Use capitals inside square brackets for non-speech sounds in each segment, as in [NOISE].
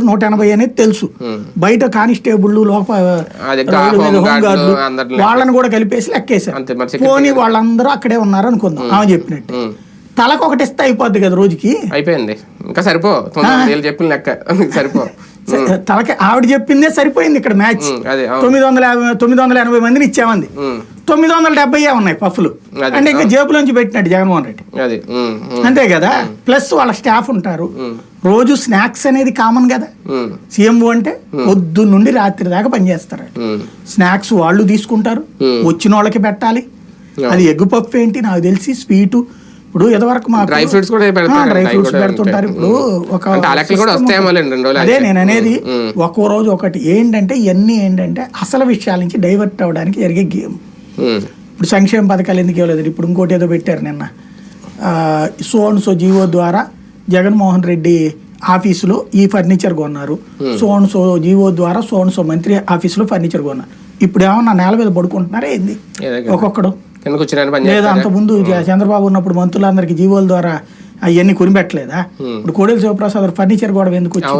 నూట ఎనభై అనేది తెలుసు. బయట కానిస్టేబుల్ లోప అది రోడ్డు మీద హోమ్ హోమ్ గార్డులు గార్డులు అందరిని వాళ్ళని కూడా కలిపేసి security పోనీ వాళ్ళందరూ అక్కడే ఉన్నారు అనుకుందాం ఆమె చెప్పినట్టు. తలకు ఒకటి ఇస్తే అయిపోద్ది కదా రోజుకి? అయిపోయింది. ఇంకా సరిపో. చెప్పిన లెక్క. [LAUGHS] సరిపో. తలకి ఆవిడ చెప్పిందే సరిపోయింది ఇక్కడ మ్యాచ్. తొమ్మిది వందల తొమ్మిది వందల ఎనభై మందిని ఇచ్చామంది. తొమ్మిది వందల డెబ్బై ఉన్నాయి పఫ్లు. అంటే ఇంకా జేబులోంచి పెట్టినట్టు జగన్మోహన్ రెడ్డి. అది అంతే కదా? ప్లస్ వాళ్ళ స్టాఫ్ ఉంటారు. రోజు స్నాక్స్ అనేది కామన్ కదా? సీఎంఓ అంటే పొద్దు నుండి రాత్రి దాకా పనిచేస్తారు స్నాక్స్ వాళ్ళు తీసుకుంటారు. వచ్చిన వాళ్ళకి పెట్టాలి. అది ఎగ్గు పప్పు ఏంటి? నాకు తెలిసి స్వీటు. ఇప్పుడు ఇదివరకు మాకు డ్రై ఫ్రూట్స్ కూడా డ్రై ఫ్రూట్స్ పెడుతుంటారు. ఇప్పుడు ఒక అదే. నేను అనేది ఒక్కో రోజు ఒకటి ఏంటంటే ఇవన్నీ ఏంటంటే అసలు విషయాల నుంచి డైవర్ట్ అవ్వడానికి జరిగే గేమ్. ఇప్పుడు సంక్షేమ పథకాలు ఎందుకు ఇవ్వలేదు? ఇప్పుడు ఇంకోటి ఏదో పెట్టారు నిన్న. సో అండ్ సో జీవో ద్వారా జగన్మోహన్ రెడ్డి ఆఫీసులో ఈ ఫర్నిచర్ కొన్నారు. సో అండ్ సో జీవో ద్వారా సో అండ్ సో మంత్రి ఆఫీసులో ఫర్నిచర్ కొన్నారు. ఇప్పుడు ఏమన్నా నేల మీద పడుకుంటున్నారా ఏంది. ఒక్కొక్కడు. లేదా? అంతకుముందు జ- చంద్రబాబు ఉన్నప్పుడు మంత్రులందరికీ జీవోల ద్వారా అవన్నీ కొనిపెట్టలేదా? ఇప్పుడు కోడెల శివప్రసాద్ ఫర్నిచర్ గొడవ ఎందుకు వచ్చింది?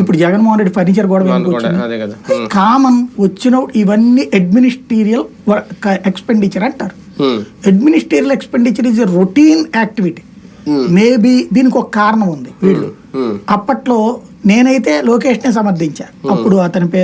ఇప్పుడు జగన్మోహన్ రెడ్డి ఫర్నిచర్ గొడవ ఎందుకు వచ్చింది? కామన్ వచ్చిన ఇవన్నీ అడ్మినిస్ట్రీరియల్ ఎక్స్పెండిచర్ అంటారు. ఉమ్, administrative expenditure is a routine activity maybe దీనికి ఒక కారణం ఉంది వీళ్ళు. అప్పట్లో నేనైతే లోకేష్నే సమర్థించా. అప్పుడు అతని పే